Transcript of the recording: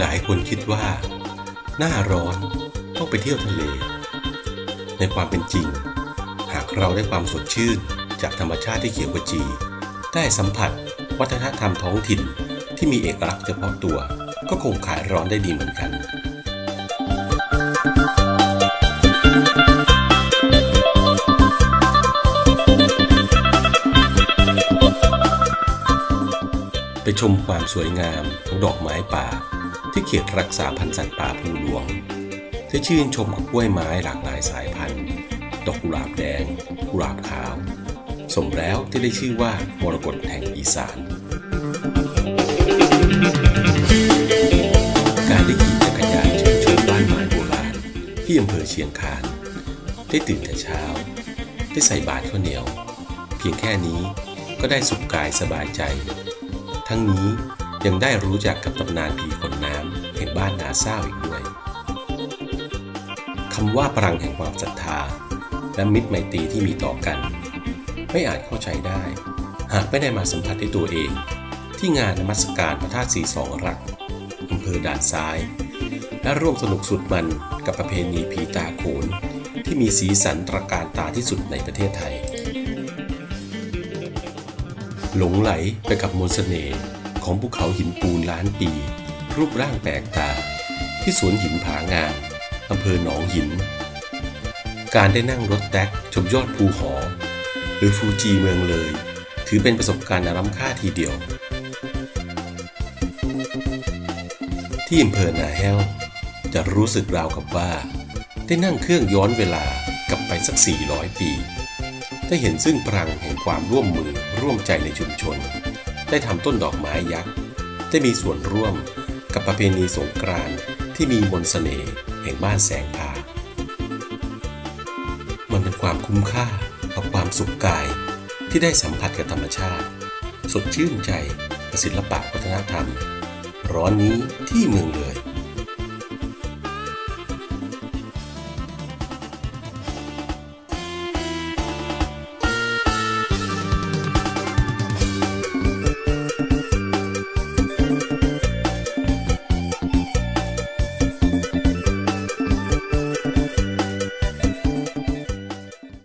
หลายๆคนคิดว่า หน้าร้อนต้องไปเที่ยวทะเล ในความเป็นจริง หากเราได้ความสดชื่นจากธรรมชาติที่เขียวขจี ได้สัมผัส วัฒนธรรมท้องถิ่นที่มีเอกลักษณ์เฉพาะตัว ก็คงขายร้อนได้ดีเหมือนกันไปชมความสวยงามของดอกไม้ป่า ที่เขตรักษาพันธุ์สัตว์ป่าภูหลวง ที่ชื่นชมกับกล้วยไม้หลากหลายสายพันธุ์ ดอกกุหลาบแดง กุหลาบขาว สมแล้วที่ได้ชื่อว่ามรกตแห่งอีสานการได้ขี่จักรยานเชิญชมบ้านไม้โบราณที่อำเภอเชียงคานได้ตื่นแต่เช้า ได้ใส่บาตรข้าวเหนียว เพียงแค่นี้ก็ได้สุขกายสบายใจ ทั้งนี้ยังได้รู้จักกับตำนานผีขนน้ำแห่งบ้านนาเศร้าอีกด้วยคำว่าพลังแห่งความศรัทธา และมิตรไมตรีที่มีต่อกัน ไม่อาจเข้าใจได้ หากไม่ได้มาสัมผัสด้วยตัวเอง ที่งานนมัสการพระธาตุสีสองรักอำเภอด่านซ้าย และร่วมสนุกสุดมันกับประเพณีผีตาโขน ที่มีสีสันตระการตาที่สุดในประเทศไทย หลงไหลไปกับมนต์เสน่ห์ของภูเขาหินปูนล้านปี รูปร่างแปลกตา ที่สวนหินผางามอำเภอหนองหิน การได้นั่งรถแท็กชมยอดภูหอ หรือฟูจีเมืองเลย ถือเป็นประสบการณ์อล้ำค่าทีเดียว ที่อำเภอนาแห้วจะรู้สึกราวกับว่า ได้นั่งเครื่องย้อนเวลากลับไปสัก 400 ปี ได้เห็นซึ่งพลังแห่งความร่วมมือร่วมใจในชุมชน ได้ทำต้นดอกไม้ยักษ์ ได้มีส่วนร่วม กับประเพณีสงกรานต์ที่มีมนสเสน่ห์แห่งบ้านแสงพา มันเป็นความคุ้มค่ากับความสุขกายที่ได้สัมผัสกับธรรมชาติ สดชื่นใจกับศิลปะวัฒนธรรม ร้อนนี้ที่เมืองเลย